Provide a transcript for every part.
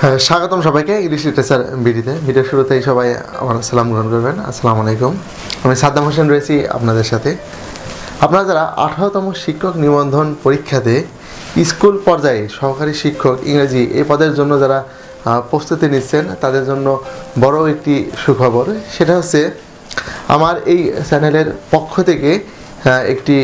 হ্যাঁ স্বাগতম সবাইকে ইংলিশ লিটারেচার বিডিতে ভিডিওর শুরুতেই সবাই আমার সালাম গ্রহণ করবেন। আসসালামু আলাইকুম। আমি সাদ্দাম হোসেন রয়েছি আপনাদের সাথে। আপনারা যারা আঠারোতম শিক্ষক নিবন্ধন পরীক্ষাতে স্কুল পর্যায়ে সহকারী শিক্ষক ইংরেজি এই পদের জন্য যারা প্রস্তুতি নিচ্ছেন, তাদের জন্য বড় একটি সুখবর। সেটা হচ্ছে, আমার এই চ্যানেলের পক্ষ থেকে একটি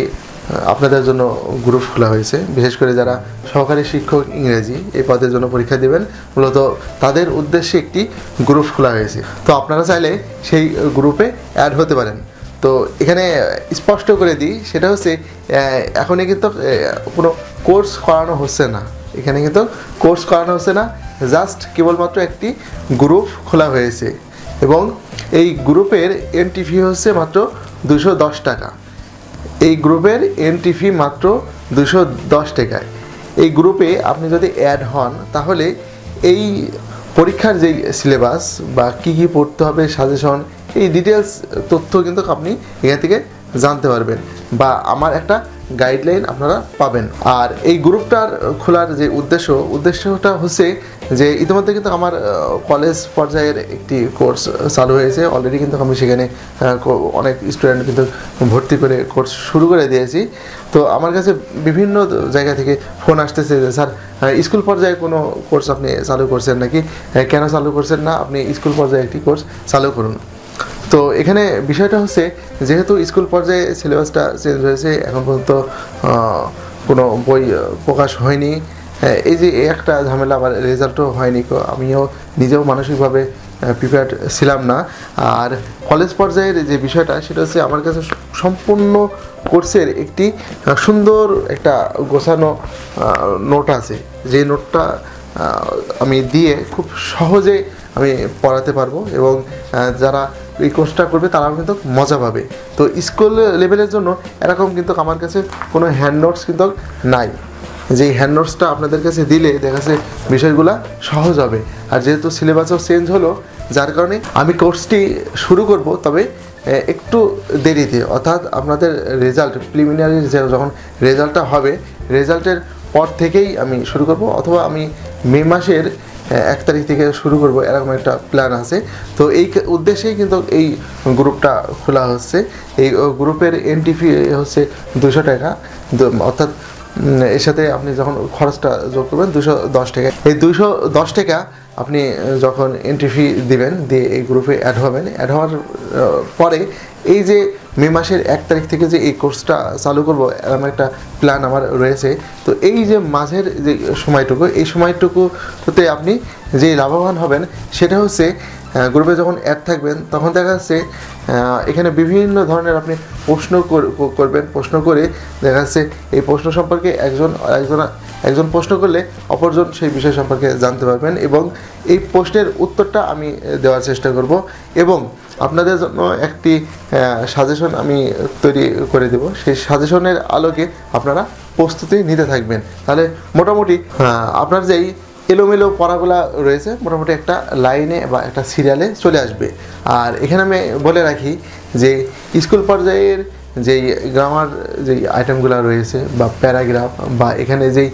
আপনাদের জন্য গ্রুপ খোলা হয়েছে। বিশেষ করে যারা সহকারী শিক্ষক ইংরেজি এই পদের জন্য পরীক্ষা দেবেন, মূলত তাদের উদ্দেশ্যে একটি গ্রুপ খোলা হয়েছে। তো আপনারা চাইলে সেই গ্রুপে অ্যাড হতে পারেন। তো এখানে স্পষ্ট করে দিই, সেটা হচ্ছে এখনই কিন্তু কোনো কোর্স করানো হচ্ছে না। এখানে কিন্তু কোর্স করানো হচ্ছে না, জাস্ট কেবলমাত্র একটি গ্রুপ খোলা হয়েছে। এবং এই গ্রুপের এন্ট্রি ফি হচ্ছে মাত্র দুশো দশ টাকা। এই গ্রুপের এন্ট্রি ফি মাত্র দুশো দশ টাকায়। এই গ্রুপে আপনি যদি অ্যাড হন, তাহলে এই পরীক্ষার যেই সিলেবাস বা কী কী পড়তে হবে সাজেশন এই ডিটেলস তথ্য কিন্তু আপনি এখান থেকে জানতে পারবেন বা আমার একটা গাইডলাইন আপনারা পাবেন। আর এই গ্রুপটার খোলার যে উদ্দেশ্য, উদ্দেশ্যটা হচ্ছে যে ইতিমধ্যে কিন্তু আমার কলেজ পর্যায়ের একটি কোর্স চালু হয়েছে। অলরেডি কিন্তু আমি সেখানে অনেক স্টুডেন্ট কিন্তু ভর্তি করে কোর্স শুরু করে দিয়েছি। তো আমার কাছে বিভিন্ন জায়গা থেকে ফোন আসতেছে যে, স্যার স্কুল পর্যায়ে কোনো কোর্স আপনি চালু করছেন নাকি? কেন চালু করছেন না? আপনি স্কুল পর্যায়ে একটি কোর্স চালু করুন। তো এখানে বিষয়টা হচ্ছে যেহেতু স্কুল পর্যায়ে সিলেবাসটা চেঞ্জ হয়েছে এখন পর্যন্ত কোনো বই প্রকাশ হয়নি। হ্যাঁ, এই যে একটা ঝামেলা আবার রেজাল্টও হয়নি আমিও নিজেও মানসিকভাবে প্রিপেয়ার্ড ছিলাম না। আর কলেজ পর্যায়ের যে বিষয়টা সেটা হচ্ছে আমার কাছে সম্পূর্ণ কোর্সের একটি সুন্দর একটা গোছানো নোট আছে। যে নোটটা আমি দিয়ে খুব সহজে আমি পড়াতে পারব এবং যারা এই কোর্সটা করবে তারাও কিন্তু মজা পাবে। তো স্কুল লেভেলের জন্য এরকম কিন্তু আমার কাছে কোনো হ্যান্ড নোটস কিন্তু নাই। যে হ্যান্ড নোটসটা আপনাদের কাছে দিলে দেখা যাচ্ছে বিষয়গুলো সহজ হবে। আর যেহেতু সিলেবাসও চেঞ্জ হলো, যার কারণে আমি কোর্সটি শুরু করব, তবে একটু দেরিতে। অর্থাৎ আপনাদের রেজাল্ট প্রিলিমিনারি যখন রেজাল্টটা হবে রেজাল্টের পর থেকেই আমি শুরু করব, অথবা আমি মে মাসের এক তারিখ থেকে শুরু করব, এরকম একটা প্ল্যান আছে। তো এই উদ্দেশ্যেই কিন্তু এই গ্রুপটা খোলা হচ্ছে। এই গ্রুপের এন্ট্রি ফি হচ্ছে দুশো টাকা। অর্থাৎ এর সাথে আপনি যখন খরচটা যোগ করবেন, দুশো দশ টাকা। এই দুশো দশ টাকা আপনি যখন এন্ট্রি ফি দিবেন, দিয়ে এই গ্রুপে অ্যাড হবেন। অ্যাড হওয়ার পরে এই যে মে মাসের এক তারিখ থেকে যে এই কোর্সটা চালু করব, এরকম একটা প্ল্যান আমার রয়েছে। তো এই যে মাঝের যে সময়টুকু, এই সময়টুকুতে আপনি যে লাভবান হবেন, সেটা হচ্ছে গ্রুপে যখন অ্যাড থাকবেন, তখন দেখা যাচ্ছে এখানে বিভিন্ন ধরনের আপনি প্রশ্ন কর- করবেন। প্রশ্ন করে দেখা যাচ্ছে, এই প্রশ্ন সম্পর্কে একজন একজন একজন প্রশ্ন করলে অপরজন সেই বিষয় সম্পর্কে জানতে পারবেন এবং এই প্রশ্নের উত্তরটা আমি দেওয়ার চেষ্টা করব এবং আপনাদের জন্য একটি সাজেশন আমি তৈরি করে দেব। সেই সাজেশনের আলোকে আপনারা প্রস্তুতি নিতে থাকবেন। তাহলে মোটামুটি আপনার যেই এলোমেলো পড়াগুলা রয়েছে, মোটামুটি একটা লাইনে বা একটা সিরিয়ালে চলে আসবে। আর এখানে আমি বলে রাখি যে, স্কুল পর্যায়ের যেই গ্রামার যেই আইটেমগুলো রয়েছে বা প্যারাগ্রাফ বা এখানে যেই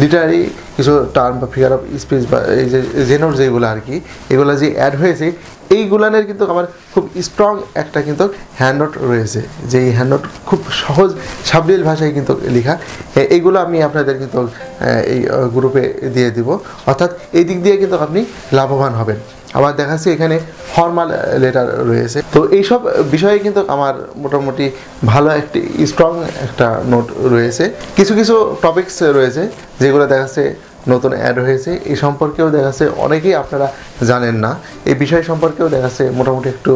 লিটারি কিছু টার্ম বা ফিগার অফ স্পিচ বা এই যে জেনোর যেগুলো আর কি, এগুলো যে অ্যাড হয়েছে এইগুলানের কিন্তু আমার খুব স্ট্রং একটা কিন্তু হ্যান্ড নোট রয়েছে। যে এই হ্যান্ড নোট খুব সহজ সাবলীল ভাষায় কিন্তু লেখা। এইগুলো আমি আপনাদের কিন্তু এই গ্রুপে দিয়ে দিব। অর্থাৎ এই দিক দিয়ে কিন্তু আপনি লাভবান হবেন। আবার দেখা যাচ্ছে এখানে ফর্মাল লেটার রয়েছে। তো এইসব বিষয়ে কিন্তু আমার মোটামুটি ভালো একটি স্ট্রং একটা নোট রয়েছে। কিছু কিছু টপিকস রয়েছে যেগুলো দেখাচ্ছে নতুন অ্যাড হয়েছে। এই সম্পর্কেও দেখা যাচ্ছে অনেকেই আপনারা জানেন না। এই বিষয় সম্পর্কেও দেখা যাচ্ছে মোটামুটি একটু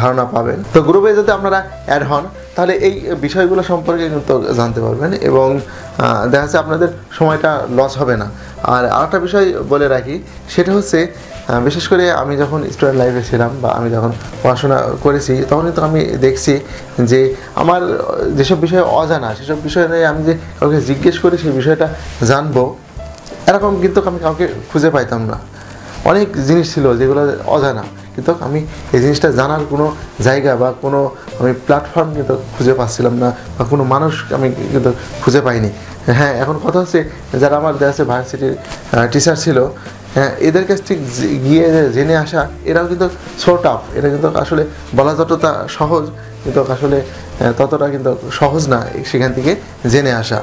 ধারণা পাবেন। তো গ্রুপে যদি আপনারা অ্যাড হন, তাহলে এই বিষয়গুলো সম্পর্কে কিন্তু জানতে পারবেন এবং দেখা যাচ্ছে আপনাদের সময়টা লস হবে না। আর আরেকটা বিষয় বলে রাখি, সেটা হচ্ছে বিশেষ করে আমি যখন স্টুডেন্ট লাইফে ছিলাম বা আমি যখন পড়াশোনা করেছি, তখনই তো আমি দেখছি যে আমার, যেসব বিষয়ে অজানা, সেসব বিষয় নিয়ে আমি যে কাউকে জিজ্ঞেস করে সেই বিষয়টা জানব, এরকম কিন্তু আমি কাউকে খুঁজে পাইতাম না। অনেক জিনিস ছিল যেগুলো অজানা, কিন্তু আমি এই জিনিসটা জানার কোনো জায়গা বা কোনো আমি প্ল্যাটফর্ম কিন্তু খুঁজে পাচ্ছিলাম না বা কোনো মানুষ আমি কিন্তু খুঁজে পাইনি। হ্যাঁ এখন কথা হচ্ছে যারা আমার দেশে ভার্সিটির টিচার ছিল এদের কাছ থেকে গিয়ে জেনে আসা, এরাও কিন্তু সো টাফ এটা কিন্তু আসলে বলা যতটা সহজ, কিন্তু আসলে ততটা কিন্তু সহজ না সেখান থেকে জেনে আসা।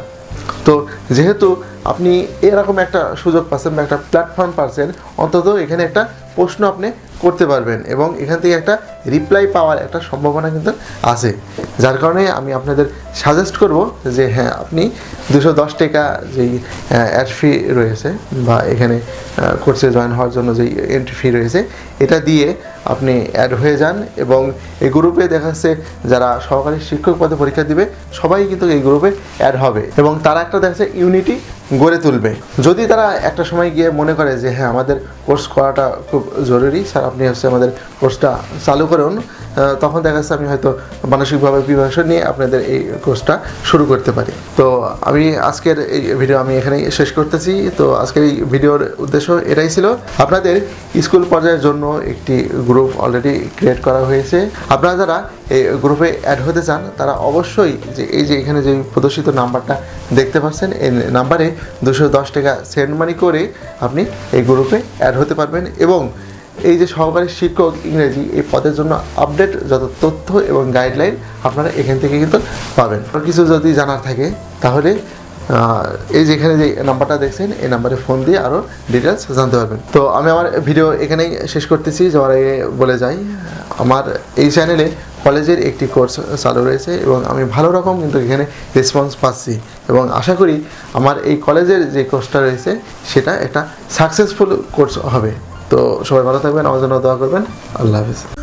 তো যেহেতু আপনি এরকম একটা সুযোগ পাচ্ছেন বা একটা প্ল্যাটফর্ম পাচ্ছেন, অন্তত এখানে একটা প্রশ্ন আপনি করতে পারবেন এবং এখান থেকে একটা রিপ্লাই পাওয়ার একটা সম্ভাবনা কিন্তু আছে। যার কারণে আমি আপনাদের সাজেস্ট করব যে হ্যাঁ আপনি দুশো দশ টাকা যেই অ্যাড ফি রয়েছে বা এখানে কোর্সে জয়েন হওয়ার জন্য যেই এন্ট্রি ফি রয়েছে, এটা দিয়ে আপনি অ্যাড হয়ে যান এবং এই গ্রুপে দেখা যাচ্ছে যারা সহকারী শিক্ষক পদে পরীক্ষা দিবে, সবাই কিন্তু এই গ্রুপে অ্যাড হবে এবং তারা একটা দেখা যাচ্ছে ইউনিটি গড়ে তুলবে। যদি তারা একটা সময় গিয়ে মনে করে যে হ্যাঁ আমাদের কোর্স করাটা খুব জরুরি, স্যার, আপনি হচ্ছে আমাদের কোর্সটা চালু করুন তখন দেখা যাচ্ছে আমি হয়তো মানসিকভাবে প্রিপারেশন নিয়ে আপনাদের এই কোর্সটা শুরু করতে পারি। তো আমি আজকের এই ভিডিও আমি এখানেই শেষ করতেছি। তো আজকের এই ভিডিওর উদ্দেশ্য এটাই ছিল, আপনাদের স্কুল পর্যায়ের জন্য একটি গ্রুপ অলরেডি ক্রিয়েট করা হয়েছে। আপনারা যারা এই গ্রুপে অ্যাড হতে চান, তারা অবশ্যই যে এই যে এখানে যে প্রদর্শিত নাম্বারটা দেখতে পাচ্ছেন, এই নাম্বারে দুশো দশ টাকা সেন্ড মানি করে আপনি এই গ্রুপে অ্যাড হতে পারবেন এবং এই যে সহকারী শিক্ষক ইংরেজি এই পদের জন্য আপডেট যত তথ্য এবং গাইডলাইন আপনারা এখান থেকে কিন্তু পাবেন। কিছু যদি জানার থাকে, তাহলে এই যেখানে যে নাম্বারটা দেখছেন, এই নাম্বারে ফোন দিয়ে আরও ডিটেলস জানতে পারবেন। তো আমি আমার ভিডিও এখানেই শেষ করতেছি, যাওয়ার আগে বলে যাই, আমার এই চ্যানেলে কলেজের একটি কোর্স চালু রয়েছে এবং আমি ভালো রকম কিন্তু এখানে রেসপন্স পাচ্ছি। এবং আশা করি আমার এই কলেজের যে কোর্সটা রয়েছে, সেটা একটা সাকসেসফুল কোর্স হবে। তো সবাই ভালো থাকবেন, আমার জন্য দোয়া করবেন। আল্লাহ হাফিজ।